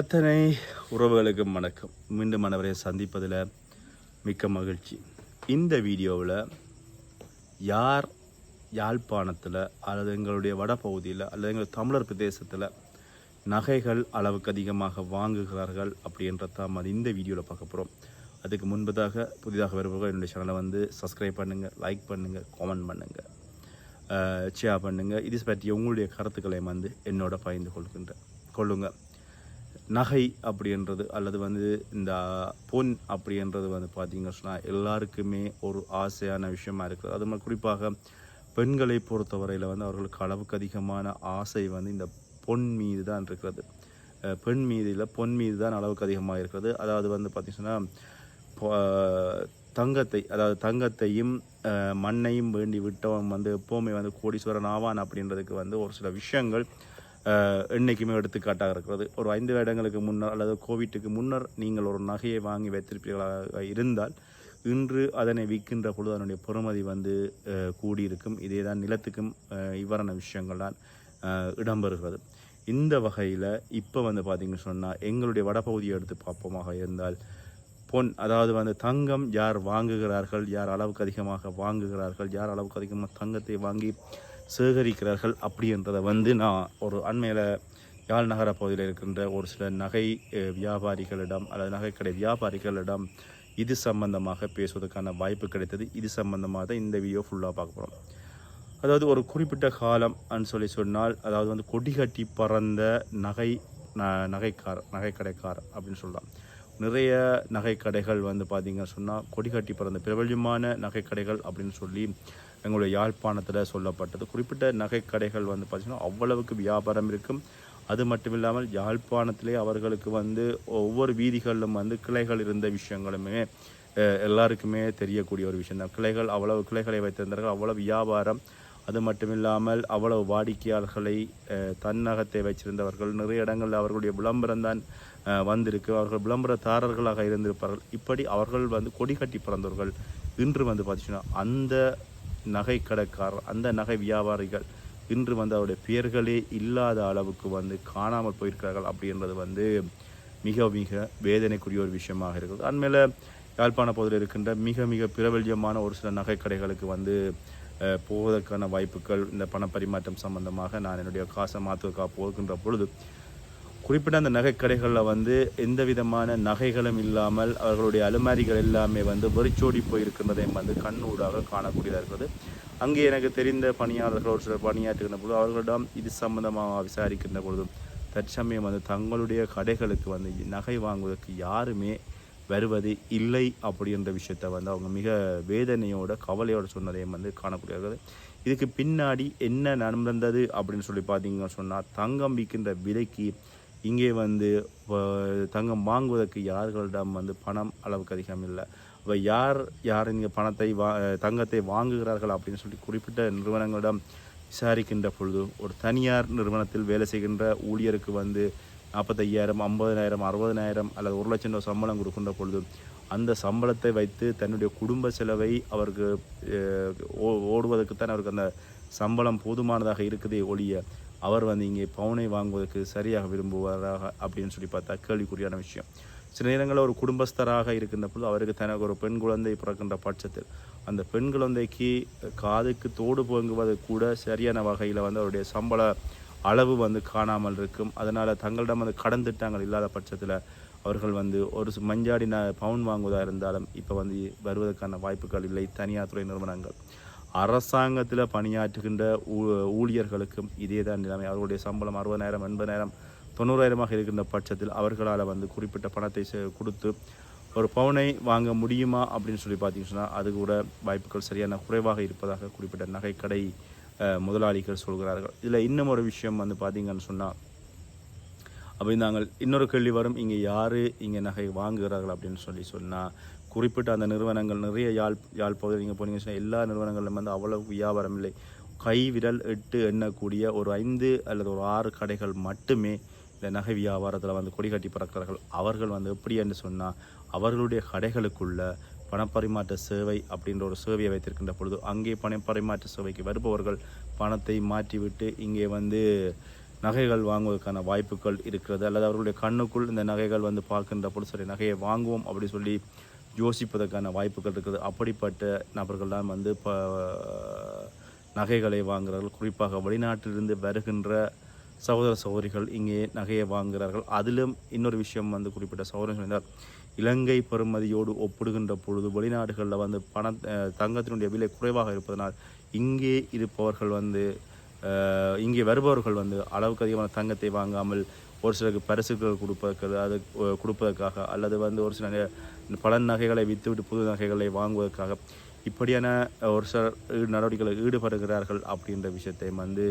அத்தனை உறவுகளுக்கும் வணக்கம். மீண்டும் அனைவரை சந்திப்பதில் மிக்க மகிழ்ச்சி. இந்த வீடியோவில் யார் யாழ்ப்பாணத்தில் அல்லது எங்களுடைய வட பகுதியில் அல்லது எங்கள் தமிழர் பிரதேசத்தில் நகைகள் அளவுக்கு அதிகமாக வாங்குகிறார்கள் அப்படின்றத அது இந்த வீடியோவில் பார்க்க போகிறோம். அதுக்கு முன்பதாக புதிதாக வருபவர்கள் என்னுடைய சேனலை வந்து சப்ஸ்கிரைப் பண்ணுங்கள் லைக் பண்ணுங்கள் காமெண்ட் பண்ணுங்கள் ஷேர் பண்ணுங்கள் இது பற்றி உங்களுடைய கருத்துக்களை வந்து என்னோட பகிர்ந்து கொள்கின்ற கொள்ளுங்கள் நகை அப்படின்றது அல்லது வந்து இந்த பொன் அப்படின்றது வந்து பார்த்திங்க சொன்னால் எல்லாருக்குமே ஒரு ஆசையான விஷயமா இருக்குது. அது மாதிரி குறிப்பாக பெண்களை பொறுத்தவரையில் வந்து அவர்களுக்கு அளவுக்கு அதிகமான ஆசை வந்து இந்த பொன் மீது தான் இருக்கிறது பெண் மீது இல்லை பொன் மீது தான் அளவுக்கு அதிகமாக இருக்கிறது. அதாவது வந்து பார்த்தீங்கன்னா தங்கத்தை அதாவது தங்கத்தையும் மண்ணையும் வேண்டி விட்டவன் வந்து எப்போவுமே வந்து கோடீஸ்வரன் ஆவான் அப்படின்றதுக்கு வந்து ஒரு சில விஷயங்கள் என்றைக்குமே எடுத்துக்காட்டாக இருக்கிறது. ஒரு ஐந்து வருடங்களுக்கு முன்னர் அல்லது கோவிட்டுக்கு முன்னர் நீங்கள் ஒரு நகையை வாங்கி வைத்திருப்பீர்களாக இருந்தால் இன்று அதனை விற்கின்ற பொழுது அதனுடைய பெறுமதி வந்து கூடியிருக்கும். இதே தான் நிலத்துக்கும் இவ்வாறான விஷயங்கள் தான் இடம்பெறுகிறது. இந்த வகையில் இப்போ வந்து பார்த்தீங்கன்னு சொன்னால் எங்களுடைய வடபகுதியை எடுத்து பார்ப்போமாக இருந்தால் பொன் அதாவது வந்து தங்கம் யார் வாங்குகிறார்கள் யார் அளவுக்கு அதிகமாக வாங்குகிறார்கள் யார் அளவுக்கு அதிகமாக தங்கத்தை வாங்கி சேகரிக்கிறார்கள். அப்படின்றத வந்து நான் ஒரு அண்மையில் யாழ் நகர பகுதியில் இருக்கின்ற ஒரு சில நகை வியாபாரிகளிடம் அல்லது நகைக்கடை வியாபாரிகளிடம் இது சம்பந்தமாக பேசுவதற்கான வாய்ப்பு கிடைத்தது. இது சம்பந்தமாக தான் இந்த வீடியோ ஃபுல்லாக பார்க்க போகிறோம் அதாவது ஒரு குறிப்பிட்ட காலம் அன்னு சொல்லி சொன்னால் அதாவது வந்து கொடி கட்டி பறந்த நகை ந- நகைக்கார் நகைக்கடைக்கார் அப்படின்னு சொல்லலாம். நிறைய நகைக்கடைகள் வந்து பார்த்திங்க சொன்னால் கொடி கட்டி பறந்த பிரபல்யமான நகைக்கடைகள் அப்படின்னு சொல்லி எங்களுடைய யாழ்ப்பாணத்தில் சொல்லப்பட்டது. குறிப்பிட்ட நகைக்கடைகள் வந்து பார்த்திங்கன்னா அவ்வளவுக்கு வியாபாரம் இருக்கும். அது மட்டும் இல்லாமல் யாழ்ப்பாணத்திலே அவர்களுக்கு வந்து ஒவ்வொரு வீதிகளிலும் வந்து கிளைகள் இருந்த விஷயங்களுமே எல்லாருக்குமே தெரியக்கூடிய ஒரு விஷயம் தான் கிளைகள் அவ்வளவு கிளைகளை வைத்திருந்தார்கள் அவ்வளவு வியாபாரம். அது மட்டும் இல்லாமல் அவ்வளவு வாடிக்கையாளர்களை தன்னகத்தை வைச்சிருந்தவர்கள் நிறைய இடங்களில் அவர்களுடைய விளம்பரம் தான் வந்திருக்கு. அவர்கள் விளம்பரதாரர்களாக இருந்திருப்பார்கள். இப்படி அவர்கள் வந்து கொடி கட்டி பிறந்தவர்கள் இன்று வந்து பார்த்திங்கன்னா அந்த நகை கடைக்காரர் அந்த நகை வியாபாரிகள் இன்று வந்து அவருடைய பெயர்களே இல்லாத அளவுக்கு வந்து காணாமல் போயிருக்கிறார்கள். அப்படின்றது வந்து மிக மிக வேதனைக்குரிய ஒரு விஷயமாக இருக்குது. அண்மையில் யாழ்ப்பாண பகுதியில் இருக்கின்ற மிக மிக பிரபல்யமான ஒரு சில நகைக்கடைகளுக்கு வந்து போவதற்கான வாய்ப்புகள் இந்த பணப்பரிமாற்றம் சம்பந்தமாக நான் என்னுடைய காசை மாற்றுவதற்காக போகின்ற பொழுது குறிப்பிட்ட அந்த நகைக்கடைகளில் வந்து எந்த விதமான நகைகளும் இல்லாமல் அவர்களுடைய அலுமாரிகள் எல்லாமே வந்து வெறிச்சோடி போயிருக்கின்றதையும் வந்து கண்ணூடாக காணக்கூடியதாக இருக்கிறது. அங்கே எனக்கு தெரிந்த பணியாளர்கள் ஒரு சிலர் பணியாற்றுகின்ற பொழுது அவர்களிடம் இது சம்பந்தமாக விசாரிக்கின்ற பொழுதும் தற்சமயம் வந்து தங்களுடைய கடைகளுக்கு வந்து நகை வாங்குவதற்கு யாருமே வருவது இல்லை அப்படின்ற விஷயத்தை வந்து அவங்க மிக வேதனையோட கவலையோட சொன்னதையும் வந்து காணக்கூடியது இதுக்கு பின்னாடி என்ன நடந்தது அப்படின்னு சொல்லி பார்த்தீங்கன்னு சொன்னால் தங்கம் விற்கின்ற விலைக்கு இங்கே வந்து தங்கம் வாங்குவதற்கு யார்களிடம் வந்து பணம் அளவுக்கு அதிகம் இல்லை. அப்போ யார் யார் இங்கே பணத்தை வா தங்கத்தை வாங்குகிறார்கள் அப்படின்னு சொல்லி குறிப்பிட்ட நிறுவனங்களிடம் விசாரிக்கின்ற பொழுது ஒரு தனியார் நிறுவனத்தில் வேலை செய்கின்ற ஊழியருக்கு வந்து நாற்பத்தையாயிரம் ஐம்பதனாயிரம் அறுபதனாயிரம் அல்லது ஒரு லட்சம் ரூபா சம்பளம் கொடுக்கின்ற பொழுது அந்த சம்பளத்தை வைத்து தன்னுடைய குடும்ப செலவை அவருக்கு ஓ- ஓடுவதற்குத்தான் அவருக்கு அந்த சம்பளம் போதுமானதாக இருக்குதே ஒழிய அவர் வந்து இங்கே பவுனை வாங்குவதற்கு சரியாக விரும்புவாராக அப்படின்னு சொல்லி பார்த்தா கேள்விக்குறியான விஷயம். சில நேரங்களில் ஒரு குடும்பஸ்தராக இருக்கின்ற பொழுது அவருக்கு தனக்கு ஒரு பெண் குழந்தை பிறக்கின்ற பட்சத்தில் அந்த பெண் குழந்தைக்கு காதுக்கு தோடு பொங்குவது கூட சரியான வகையில் வந்து அவருடைய சம்பள அளவு வந்து காணாமல் இருக்கும். அதனால் தங்களிடம் வந்து கடன் திட்டங்கள் இல்லாத பட்சத்தில் அவர்கள் வந்து ஒரு மஞ்சாடி ந பவுன் வாங்குவதாக இருந்தாலும் இப்போ வந்து வருவதற்கான வாய்ப்புகள் இல்லை. தனியார் துறை நிறுவனங்கள். அரசாங்கத்தில் பணியாற்றுகின்ற ஊ- ஊழியர்களுக்கும் இதே தான் நிலைமை. அவர்களுடைய சம்பளம் அறுபதாயிரம் எண்பதாயிரம் தொண்ணூறாயிரமாக இருக்கின்ற பட்சத்தில் அவர்களால் வந்து குறிப்பிட்ட பணத்தை செ- கொடுத்து ஒரு பவுனை வாங்க முடியுமா அப்படின்னு சொல்லி பார்த்தீங்கன்னா அது கூட வாய்ப்புகள் சரியான குறைவாக இருப்பதாக குறிப்பிட்ட நகைக்கடை முதலாளிகள் சொல்கிறார்கள். இதில் இன்னும் ஒரு விஷயம் வந்து பார்த்தீங்கன்னு சொன்னால் அப்படி நாங்கள் இன்னொரு கேள்வி வரும். இங்கே யார் இங்கே நகை வாங்குகிறார்கள் அப்படின்னு சொல்லி சொன்னால் குறிப்பிட்ட அந்த நிறுவனங்கள் நிறைய யாழ் யாழ் பகுதியில் நீங்கள் போனீங்கன்னா எல்லா நிறுவனங்களிலும் வந்து அவ்வளவு வியாபாரம் இல்லை. கை விரல் எட்டு எண்ணக்கூடிய ஒரு ஐந்து அல்லது ஒரு ஆறு கடைகள் மட்டுமே இந்த நகை வியாபாரத்தில் வந்து கொடி கட்டி பறக்கிறார்கள். அவர்கள் வந்து எப்படி என்று சொன்னால் அவர்களுடைய கடைகளுக்குள்ள பணப்பரிமாற்ற சேவை அப்படின்ற ஒரு சேவையை வைத்திருக்கின்ற பொழுது அங்கே பணப்பரிமாற்ற சேவைக்கு வருபவர்கள் பணத்தை மாற்றிவிட்டு இங்கே வந்து நகைகள் வாங்குவதற்கான வாய்ப்புகள் இருக்கிறது. அல்லது அவர்களுடைய கண்ணுக்குள் இந்த நகைகள் வந்து பார்க்கின்ற பொழுது சரி நகையை வாங்குவோம் அப்படி சொல்லி யோசிப்பதற்கான வாய்ப்புகள் இருக்குது. அப்படிப்பட்ட நபர்கள் தான் வந்து இப்போ நகைகளை வாங்குகிறார்கள். குறிப்பாக வெளிநாட்டிலிருந்து வருகின்ற சகோதர சகோதரிகள் இங்கே நகையை வாங்குகிறார்கள். அதிலும் இன்னொரு விஷயம் வந்து குறிப்பிட்ட சகோதரர்கள் என்றால் இலங்கை பெறுமதியோடு ஒப்பிடுகின்ற பொழுது வெளிநாடுகளில் வந்து பண தங்கத்தினுடைய விலை குறைவாக இருப்பதனால் இங்கே இருப்பவர்கள் வந்து இங்கே வருபவர்கள் வந்து அளவுக்கு அதிகமான தங்கத்தை வாங்காமல் ஒரு சிலருக்கு பரிசுகள் கொடுப்பதற்கு அது கொடுப்பதற்காக அல்லது வந்து ஒரு சில பல நகைகளை விற்றுவிட்டு புது நகைகளை வாங்குவதற்காக இப்படியான ஒரு சில நடவடிக்கைகளில் ஈடுபடுகிறார்கள் அப்படின்ற விஷயத்தை வந்து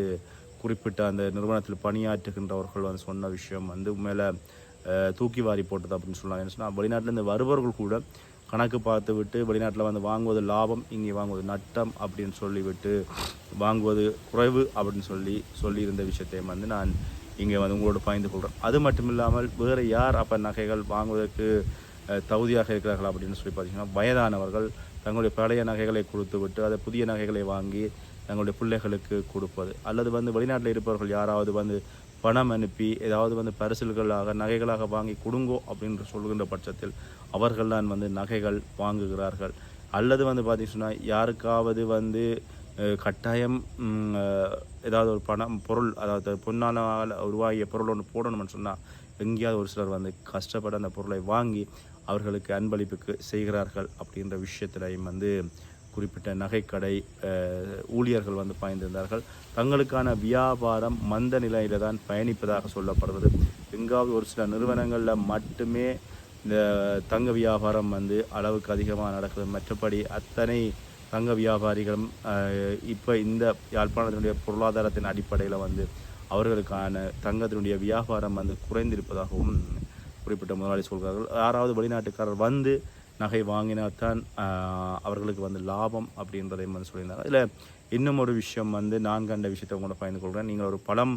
குறிப்பிட்ட அந்த நிறுவனத்தில் பணியாற்றுகின்றவர்கள் வந்து சொன்ன விஷயம் வந்து மேலே தூக்கி வாரி போட்டது அப்படின்னு சொன்னாங்க. என்ன சொன்னால் வெளிநாட்டிலேருந்து வருபவர்கள் கூட கணக்கு பார்த்து விட்டு வெளிநாட்டில் வந்து வாங்குவது லாபம் இங்கே வாங்குவது நட்டம் அப்படின்னு சொல்லிவிட்டு வாங்குவது குறைவு அப்படின்னு சொல்லி சொல்லியிருந்த விஷயத்தையும் வந்து நான் இங்கே வந்து உங்களோட பயந்து கொள்கிறேன் அது மட்டும் இல்லாமல் வேறு யார் அப்போ நகைகள் வாங்குவதற்கு தகுதியாக இருக்கிறார்கள் அப்படின்னு சொல்லி பார்த்தீங்கன்னா வயதானவர்கள் தங்களுடைய பழைய நகைகளை கொடுத்து விட்டு அதை புதிய நகைகளை வாங்கி தங்களுடைய பிள்ளைகளுக்கு கொடுப்பது. அல்லது வந்து வெளிநாட்டில் இருப்பவர்கள் யாராவது வந்து பணம் அனுப்பி ஏதாவது வந்து பரிசல்களாக நகைகளாக வாங்கி கொடுங்கோ அப்படின்னு சொல்கின்ற பட்சத்தில் அவர்கள் தான் வந்து நகைகள் வாங்குகிறார்கள். அல்லது வந்து பார்த்தீங்கன்னா யாருக்காவது வந்து கட்டாயம் ஏதாவது ஒரு பணம் பொருள் அதாவது பொன்னானால் உருவாகிய பொருள் ஒன்று போடணும்னு சொன்னால் எங்கேயாவது ஒரு சிலர் வந்து கஷ்டப்பட அந்த பொருளை வாங்கி அவர்களுக்கு அன்பளிப்புக்கு செய்கிறார்கள் அப்படின்ற விஷயத்திலையும் வந்து குறிப்பிட்ட நகைக்கடை ஊழியர்கள் வந்து பாய்ந்திருந்தார்கள். தங்களுக்கான வியாபாரம் மந்த நிலையில தான் பயணிப்பதாக சொல்லப்படுவது. எங்காவது ஒரு சில நிறுவனங்களில் மட்டுமே இந்த தங்க வியாபாரம் வந்து அளவுக்கு அதிகமாக நடக்குது. மற்றபடி அத்தனை தங்க வியாபாரிகளும் இப்போ இந்த யாழ்ப்பாணத்தினுடைய பொருளாதாரத்தின் அடிப்படையில் வந்து அவர்களுக்கான தங்கத்தினுடைய வியாபாரம் வந்து குறைந்திருப்பதாகவும் குறிப்பிட்ட முதலாளி சொல்கிறார்கள். யாராவது வெளிநாட்டுக்காரர் வந்து நகை வாங்கினால் தான் அவர்களுக்கு வந்து லாபம் அப்படின்றதையும் வந்து சொல்லியிருந்தாங்க. இதில் இன்னும் ஒரு விஷயம் வந்து நான் கண்ட விஷயத்தை உங்களோட பயந்து கொள்கிறேன். நீங்கள் ஒரு பழம்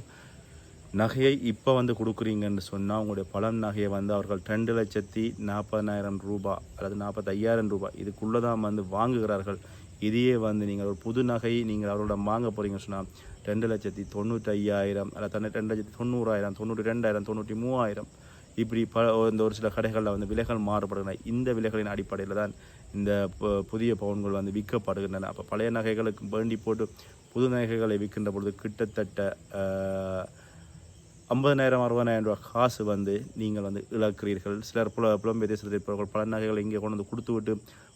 நகையை இப்போ வந்து கொடுக்குறீங்கன்னு சொன்னால் உங்களுடைய பழம் நகையை வந்து அவர்கள் ரெண்டு லட்சத்தி நாற்பதாயிரம் ரூபா அல்லது நாற்பத்தையாயிரம் ரூபாய் இதுக்குள்ளே தான் வந்து வாங்குகிறார்கள். இதையே வந்து நீங்கள் ஒரு புது நகை நீங்கள் அவரோட வாங்க போகிறீங்கன்னு சொன்னால் ரெண்டு லட்சத்தி தொண்ணூற்றி ஐயாயிரம் அல்லது ரெண்டு லட்சத்தி தொண்ணூறாயிரம் தொண்ணூற்றி ரெண்டாயிரம் தொண்ணூற்றி மூவாயிரம் இப்படி ப இந்த ஒரு சில கடைகளில் வந்து விலைகள் மாறுபடுகின்றன. இந்த விலைகளின் அடிப்படையில் தான் இந்த பு- புதிய பவுன்கள் வந்து விற்கப்படுகின்றன. அப்போ பழைய நகைகளுக்கு வேண்டி போட்டு புது நகைகளை விற்கின்ற பொழுது கிட்டத்தட்ட ஐம்பதனாயிரம் அறுபதாயிரம் ரூபாய் காசு வந்து நீங்கள் வந்து இழக்கிறீர்கள். சிலர் புல புலம்பெயர் தேசத்தில் இருப்பவர்கள் பல நகைகளை இங்கே கொண்டு வந்து கொடுத்து விட்டு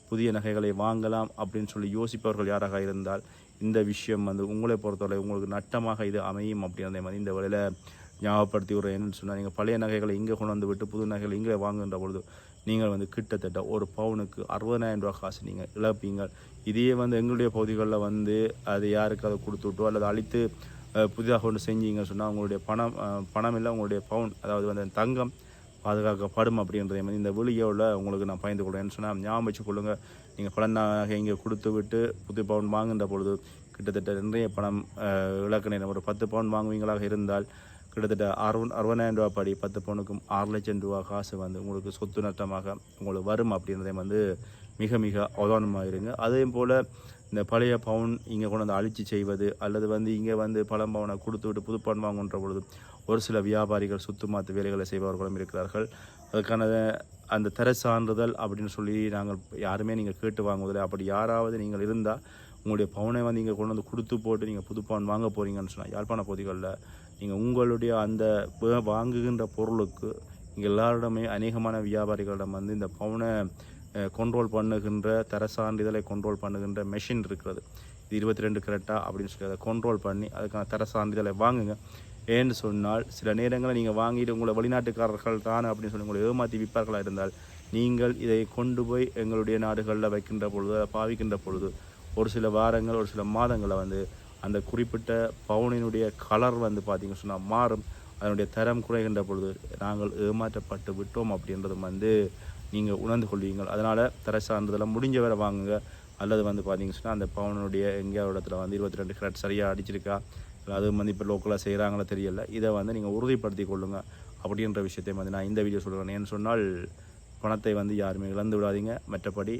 புதிய நகைகளை வாங்கலாம் அப்படின்னு சொல்லி யோசிப்பவர்கள் யாராக இருந்தால் இந்த விஷயம் வந்து உங்களை பொறுத்தவரை உங்களுக்கு நட்டமாக இது அமையும் அப்படின்ற மாதிரி இந்த வழியில் ஞாபகப்படுத்தி விடுறேன். என்னன்னு சொன்னால் நீங்கள் பழைய நகைகளை இங்கே கொண்டு வந்து விட்டு புது நகைகளை இங்கே வாங்குகின்ற பொழுது நீங்கள் வந்து கிட்டத்தட்ட ஒரு பவுனுக்கு அறுபதாயிரம் ரூபாய் காசு நீங்கள் இழப்பீங்க. இதையே வந்து எங்களுடைய பகுதிகளில் வந்து அது யாருக்கு அதை கொடுத்து விட்டோ அல்லது அழித்து புதிதாக ஒன்று செஞ்சீங்க சொன்னால் உங்களுடைய பணம் பணம் இல்லை உங்களுடைய பவுன் அதாவது வந்து தங்கம் பாதுகாக்கப்படும் அப்படின்றதை மாதிரி இந்த வெளியோவில் உங்களுக்கு நான் பயந்து கொள்கிறேன்னு சொன்னால் ஞாபகம் வச்சு கொள்ளுங்கள் நீங்கள் பல நகை இங்கே கொடுத்து விட்டு புது பவுன் வாங்குகின்ற பொழுது கிட்டத்தட்ட நிறைய பணம் அஹ், நேரம். ஒரு பத்து பவுன் வாங்குவீங்களாக இருந்தால் கிட்டத்தட்ட அறுபது அறுபதாயிரம் ரூபா படி பத்து பவுனுக்கும் ஆறு லட்சம் ரூபா காசு வந்து உங்களுக்கு சொத்து நட்டமாக உங்களுக்கு வரும் அப்படின்றதையும் வந்து மிக மிக அவதானமாக இருங்க. அதே போல் இந்த பழைய பவுன் இங்கே கொண்டு வந்து அழிச்சு செய்வது அல்லது வந்து இங்கே வந்து பழம் பவுனை கொடுத்து விட்டு புது பவுன் வாங்குன்ற பொழுது ஒரு சில வியாபாரிகள் சுத்து மாற்று வேலைகளை செய்பவர்களும் இருக்கிறார்கள். அதுக்கான அந்த தர சான்றிதழ் அப்படின்னு சொல்லி நாங்கள் யாருமே நீங்கள் கேட்டு வாங்குவதில்லை. அப்படி யாராவது நீங்கள் இருந்தால் உங்களுடைய பவுனை வந்து இங்கே கொண்டு வந்து கொடுத்து போட்டு நீங்கள் புதுப்பான் வாங்க போகிறீங்கன்னு சொன்னால் யாழ்ப்பாண பகுதிகளில் நீங்கள் உங்களுடைய அந்த வாங்குகின்ற பொருளுக்கு இங்கே எல்லாரிடமே அநேகமான வியாபாரிகளிடம் வந்து இந்த பவுனை கண்ட்ரோல் பண்ணுகின்ற தர சான்றிதழை கண்ட்ரோல் பண்ணுகின்ற மெஷின் இருக்கிறது. இது இருபத்தி ரெண்டு கரெக்டாக அப்படின்னு சொல்லி அதை கண்ட்ரோல் பண்ணி அதுக்கான தர சான்றிதழை வாங்குங்க. ஏன்னு சொன்னால் சில நேரங்களில் நீங்கள் வாங்கிட்டு உங்களை வெளிநாட்டுக்காரர்கள் தான் அப்படின்னு சொல்லி உங்களை ஏமாற்றி விற்பார்களாக இருந்தால் நீங்கள் இதை கொண்டு போய் எங்களுடைய நாடுகளில் வைக்கின்ற பொழுது அதை பாவிக்கின்ற பொழுது ஒரு சில வாரங்கள் ஒரு சில மாதங்களை வந்து அந்த குறிப்பிட்ட பவுனினுடைய கலர் வந்து பார்த்திங்க சொன்னால் மாறும். அதனுடைய தரம் குறைகின்ற பொழுது நாங்கள் ஏமாற்றப்பட்டு விட்டோம் அப்படின்றதும் வந்து நீங்கள் உணர்ந்து கொள்வீங்கள். அதனால் தர சார்ந்ததெல்லாம் முடிஞ்ச வரை வாங்குங்க. அல்லது வந்து பார்த்திங்க சொன்னால் அந்த பவுனுடைய எங்கேயாவது இடத்துல வந்து இருபத்தி ரெண்டு கிராட் சரியாக அடிச்சிருக்கா? இல்லை அது வந்து இப்போ லோக்கலாக செய்கிறாங்களோ தெரியல. இதை வந்து நீங்கள் உறுதிப்படுத்தி கொள்ளுங்க. அப்படின்ற விஷயத்தை வந்து நான் இந்த வீடியோ சொல்கிறேன் ஏன்னு சொன்னால் பணத்தை வந்து யாருமே இழந்து விடாதீங்க. மற்றபடி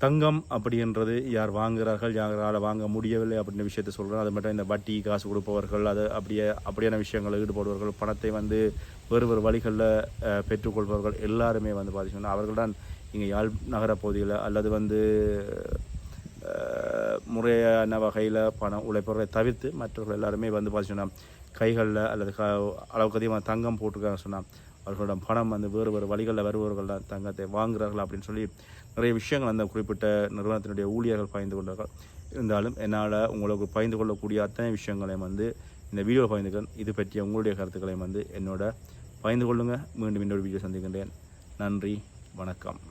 தங்கம் அப்படின்றது யார் வாங்குகிறார்கள் யாரால் வாங்க முடியவில்லை அப்படின்ற விஷயத்தை சொல்கிறேன் அது மட்டும் இந்த வட்டி காசு கொடுப்பவர்கள் அது அப்படியே அப்படியான விஷயங்களில் ஈடுபடுபவர்கள் பணத்தை வந்து வேறு வேறு வழிகளில் பெற்றுக்கொள்பவர்கள் எல்லாருமே வந்து பார்த்தீங்கன்னா அவர்கள்தான் இங்கே யாழ் நகர பகுதியில் அல்லது வந்து முறையான வகையில் பணம் உழைப்பவர்களை தவிர்த்து மற்றவர்கள் எல்லாருமே வந்து பார்த்தீங்கன்னா கைகளில் அல்லது க அளவுக்கு அதிகமாக தங்கம் போட்டிருக்காங்க சொன்னால் அவர்களிடம் பணம் வந்து வேறு வேறு வழிகளில் வருபவர்கள் தான் தங்கத்தை வாங்குகிறார்கள் அப்படின்னு சொல்லி நிறைய விஷயங்கள் அந்த குறிப்பிட்ட நிறுவனத்தினுடைய ஊழியர்கள் பகிர்ந்து கொண்டார்கள். இருந்தாலும் என்னால் உங்களுக்கு பகிர்ந்து கொள்ளக்கூடிய அத்தனை விஷயங்களையும் வந்து இந்த வீடியோ பகிர்ந்துக்கிறேன் இது பற்றிய உங்களுடைய கருத்துக்களையும் வந்து என்னோட பகிர்ந்து கொள்ளுங்கள் மீண்டும் இன்னொரு வீடியோ சந்திக்கின்றேன். நன்றி. வணக்கம்.